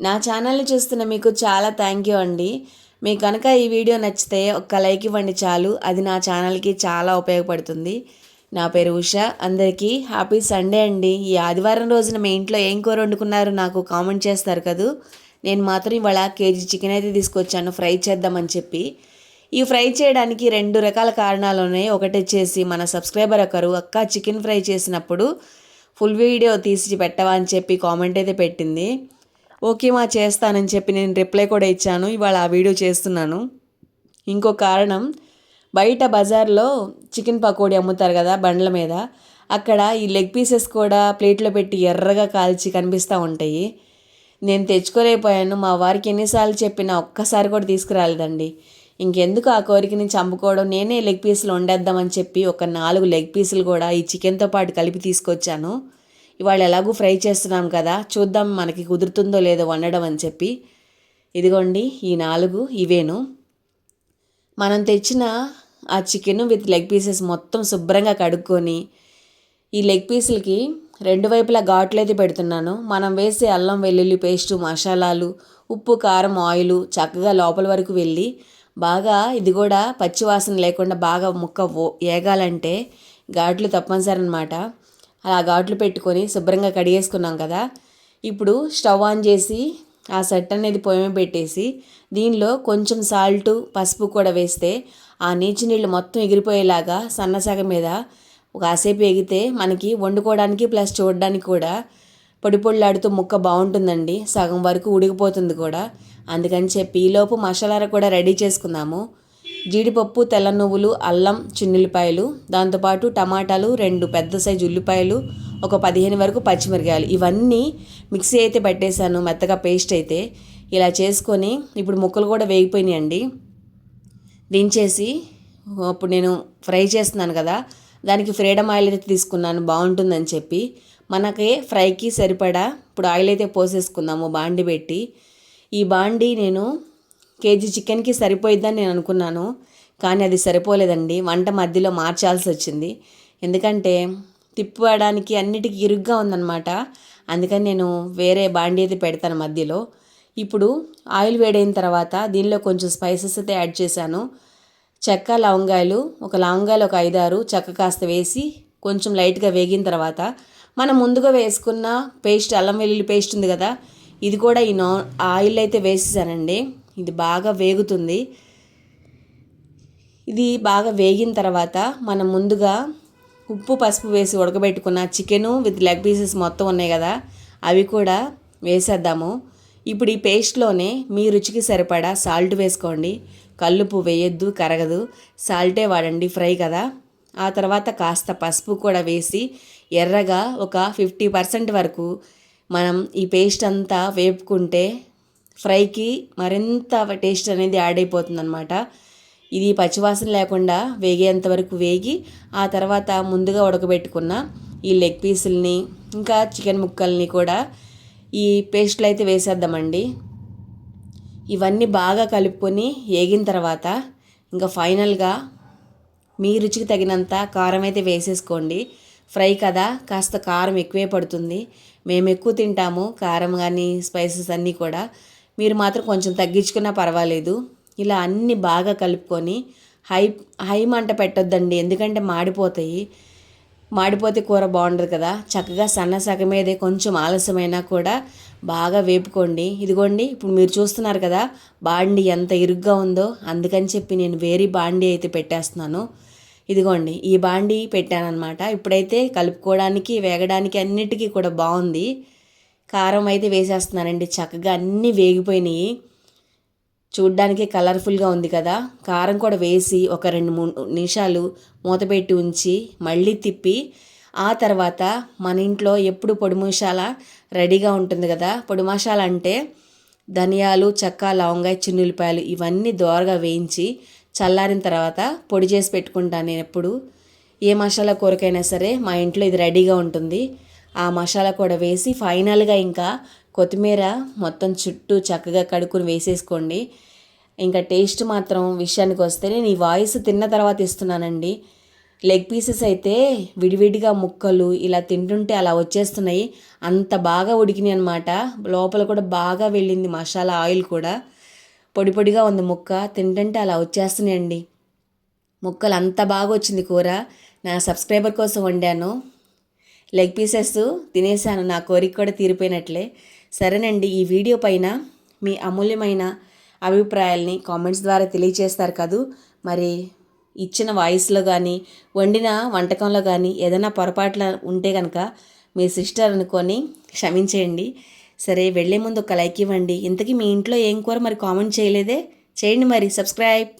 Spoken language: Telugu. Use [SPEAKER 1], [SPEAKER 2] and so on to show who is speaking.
[SPEAKER 1] నా ఛానల్ని చూస్తున్న మీకు చాలా థ్యాంక్ యూ అండి. మీకు కనుక ఈ వీడియో నచ్చితే ఒక్క లైక్ ఇవ్వండి చాలు. అది నా ఛానల్కి చాలా ఉపయోగపడుతుంది. నా పేరు ఉష. అందరికీ హ్యాపీ సండే అండి. ఈ ఆదివారం రోజున మీ ఇంట్లో ఏం కూర వండుకున్నారు నాకు కామెంట్ చేస్తారు కదూ. నేను మాత్రం ఇవాళ కేజీ చికెన్ అయితే తీసుకొచ్చాను. ఫ్రై చేద్దామని చెప్పి. ఈ ఫ్రై చేయడానికి రెండు రకాల కారణాలు ఉన్నాయి. ఒకటి వచ్చేసి మన సబ్స్క్రైబర్ ఒకరు అక్క చికెన్ ఫ్రై చేసినప్పుడు ఫుల్ వీడియో తీసి పెట్టవా? అని చెప్పి కామెంట్ అయితే పెట్టింది. ఓకే మా చేస్తానని చెప్పి నేను రిప్లై కూడా ఇచ్చాను. ఇవాళ ఆ వీడియో చేస్తున్నాను. ఇంకో కారణం బయట బజార్లో చికెన్ పకోడీ అమ్ముతారు కదా బండ్ల మీద అక్కడ ఈ లెగ్ పీసెస్ కూడా ప్లేట్లో పెట్టి ఎర్రగా కాల్చి కనిపిస్తూ ఉంటాయి. నేను తెచ్చుకోలేకపోయాను. మా వారికి ఎన్నిసార్లు చెప్పినా ఒక్కసారి కూడా తీసుకురాలేదండి. ఇంకెందుకు ఆ కోరికని చంపుకోవడం? నేనే లెగ్ పీసులు వండేద్దామని చెప్పి ఒక నాలుగు లెగ్ పీసులు కూడా ఈ చికెన్తో పాటు కలిపి తీసుకొచ్చాను. ఇవాళ ఎలాగూ ఫ్రై చేస్తున్నాం కదా చూద్దాం మనకి కుదురుతుందో లేదో వండడం అని చెప్పి. ఇదిగోండి ఈ నాలుగు ఇవేను. మనం తెచ్చిన ఆ చికెన్ విత్ లెగ్ పీసెస్ మొత్తం శుభ్రంగా కడుక్కొని ఈ లెగ్ పీసులకి రెండు వైపులా ఘాట్లు అయితే పెడుతున్నాను. మనం వేసే అల్లం వెల్లుల్లి పేస్టు మసాలాలు ఉప్పు కారం ఆయిల్ చక్కగా లోపల వరకు వెళ్ళి బాగా ఇది కూడా పచ్చివాసన లేకుండా బాగా ముక్క ఏగాలంటే ఘాట్లు తప్పనిసరి అనమాట అలా ఘాట్లు పెట్టుకొని శుభ్రంగా కడిగేసుకున్నాం కదా. ఇప్పుడు స్టవ్ ఆన్ చేసి ఆ సెట్ అనేది పొయ్యి పెట్టేసి దీనిలో కొంచెం సాల్టు పసుపు కూడా వేస్తే ఆ నీచు నీళ్ళు మొత్తం ఎగిరిపోయేలాగా సన్నసగ మీద కాసేపు ఎగితే మనకి వండుకోవడానికి ప్లస్ చూడడానికి కూడా పొడి పొడిలాడుతూ ముక్క బాగుంటుందండి. సగం వరకు ఉడికిపోతుంది కూడా. అందుకని చెప్పి ఈలోపు మసాలా కూడా రెడీ చేసుకుందాము. జీడిపప్పు తెల్ల నువ్వులు అల్లం చిన్నుల్లిపాయలు దాంతోపాటు టమాటాలు రెండు పెద్ద సైజు ఉల్లిపాయలు ఒక పదిహేను వరకు పచ్చిమిరకాయలు. ఇవన్నీ మిక్సీ అయితే పెట్టేశాను మెత్తగా పేస్ట్ అయితే. ఇలా చేసుకొని ఇప్పుడు ముక్కలు కూడా వేగిపోయినాయండి. దించేసి ఇప్పుడు నేను ఫ్రై చేస్తున్నాను కదా దానికి ఫ్రీడమ్ ఆయిల్ అయితే తీసుకున్నాను బాగుంటుందని చెప్పి. మనకి ఫ్రైకి సరిపడా ఇప్పుడు ఆయిల్ అయితే పోసేసుకుందాము బాండి పెట్టి. ఈ బాండి నేను కేజీ చికెన్కి సరిపోయిద్దని నేను అనుకున్నాను. కానీ అది సరిపోలేదండి. వంట మధ్యలో మార్చాల్సి వచ్చింది. ఎందుకంటే తిప్పడానికి అన్నిటికీ ఇరుగ్గా ఉందన్నమాట. అందుకని నేను వేరే బాండీ అయితే పెడతాను మధ్యలో. ఇప్పుడు ఆయిల్ వేడైన తర్వాత దీనిలో కొంచెం స్పైసెస్ అయితే యాడ్ చేశాను. చెక్క లవంగాయలు ఒక లవంగాయలు ఒక ఐదారు చెక్క కాస్త వేసి కొంచెం లైట్గా వేగిన తర్వాత మనం ముందుగా వేసుకున్న పేస్ట్ అల్లం వెల్లుల్లి పేస్ట్ ఉంది కదా ఇది కూడా ఈ నో ఆయిల్ అయితే వేసేసానండి. ఇది బాగా వేగుతుంది. ఇది బాగా వేగిన తర్వాత మనం ముందుగా ఉప్పు పసుపు వేసి ఉడకబెట్టుకున్న చికెను విత్ లెగ్ పీసెస్ మొత్తం ఉన్నాయి కదా అవి కూడా వేసేద్దాము. ఇప్పుడు ఈ పేస్ట్లోనే మీ రుచికి సరిపడా సాల్ట్ వేసుకోండి. కల్లుపు వేయొద్దు కరగదు. సాల్టే వాడండి ఫ్రై కదా. ఆ తర్వాత కాస్త పసుపు కూడా వేసి ఎర్రగా ఒక ఫిఫ్టీ పర్సెంట్ వరకు మనం ఈ పేస్ట్ అంతా వేపుకుంటే ఫ్రైకి మరింత టేస్ట్ అనేది యాడ్ అయిపోతుంది అనమాట ఇది పచ్చివాసన లేకుండా వేగేంత వరకు వేగి ఆ తర్వాత ముందుగా ఉడకబెట్టుకున్న ఈ లెగ్ పీసుల్ని ఇంకా చికెన్ ముక్కల్ని కూడా ఈ పేస్ట్లు అయితే వేసేద్దామండి. ఇవన్నీ బాగా కలుపుకొని వేగిన తర్వాత ఇంకా ఫైనల్గా మీ రుచికి తగినంత కారం అయితే వేసేసుకోండి. ఫ్రై కదా కాస్త కారం ఎక్కువే పడుతుంది. మేము ఎక్కువ తింటాము కారం కానీ స్పైసెస్ అన్నీ కూడా. మీరు మాత్రం కొంచెం తగ్గించుకున్నా పర్వాలేదు. ఇలా అన్నీ బాగా కలుపుకొని హై హై మంట పెట్టొద్దండి. ఎందుకంటే మాడిపోతాయి. మాడిపోతే కూర బాగుండదు కదా. చక్కగా సన్న సగమేదే కొంచెం ఆలస్యమైనా కూడా బాగా వేపుకోండి. ఇదిగోండి ఇప్పుడు మీరు చూస్తున్నారు కదా బాండి ఎంత ఇరుగ్గా ఉందో. అందుకని చెప్పి నేను వేరే బాండి అయితే పెట్టేస్తున్నాను. ఇదిగోండి ఈ బాండి పెట్టానమాట ఇప్పుడైతే కలుపుకోవడానికి వేగడానికి అన్నిటికీ కూడా బాగుంది. కారం అయితే వేసేస్తున్నానండి. చక్కగా అన్నీ వేగిపోయినాయి. చూడ్డానికి కలర్ఫుల్గా ఉంది కదా. కారం కూడా వేసి ఒక రెండు మూడు నిమిషాలు మూత పెట్టి ఉంచి మళ్ళీ తిప్పి ఆ తర్వాత మన ఇంట్లో ఎప్పుడు పొడి రెడీగా ఉంటుంది కదా. పొడి అంటే ధనియాలు చెక్క లవంగాయ చిన్నులపాయలు ఇవన్నీ దోరగా వేయించి చల్లారిన తర్వాత పొడి చేసి పెట్టుకుంటాను నేను ఎప్పుడు. ఏ మసాలా కూరకైనా సరే మా ఇంట్లో ఇది రెడీగా ఉంటుంది. ఆ మసాలా కూడా వేసి ఫైనల్గా ఇంకా కొత్తిమీర మొత్తం చుట్టూ చక్కగా కడుక్కుని వేసేసుకోండి. ఇంకా టేస్ట్ మాత్రం విషయానికి వస్తే నేను ఈ వాయిస్ తిన్న తర్వాత ఇస్తున్నానండి. లెగ్ పీసెస్ అయితే విడివిడిగా ముక్కలు ఇలా తింటుంటే అలా వచ్చేస్తున్నాయి. అంత బాగా ఉడికినాయి అనమాట లోపల కూడా బాగా వెళ్ళింది మసాలా ఆయిల్ కూడా. పొడి పొడిగా ఉంది ముక్క. తింటుంటే అలా వచ్చేస్తున్నాయండి. ముక్కలు అంత బాగా వచ్చింది కూర. నా సబ్స్క్రైబర్ కోసం వండాను. లెగ్ పీసెస్ తినేసాను నా కోరిక కూడా తీరిపోయినట్లే. సరేనండి ఈ వీడియో పైన మీ అమూల్యమైన అభిప్రాయాల్ని కామెంట్స్ ద్వారా తెలియచేస్తారు కదూ. మరి ఇచ్చిన వాయిస్లో కానీ వండిన వంటకంలో కానీ ఏదైనా పొరపాట్లు ఉంటే కనుక మీ సిస్టర్ అనుకొని క్షమించేయండి. సరే వెళ్ళే ముందు ఒక లైక్ ఇవ్వండి. ఇంతకీ మీ ఇంట్లో ఏం కూర మరి కామెంట్ చేయలేదే? చేయండి మరి సబ్స్క్రైబ్.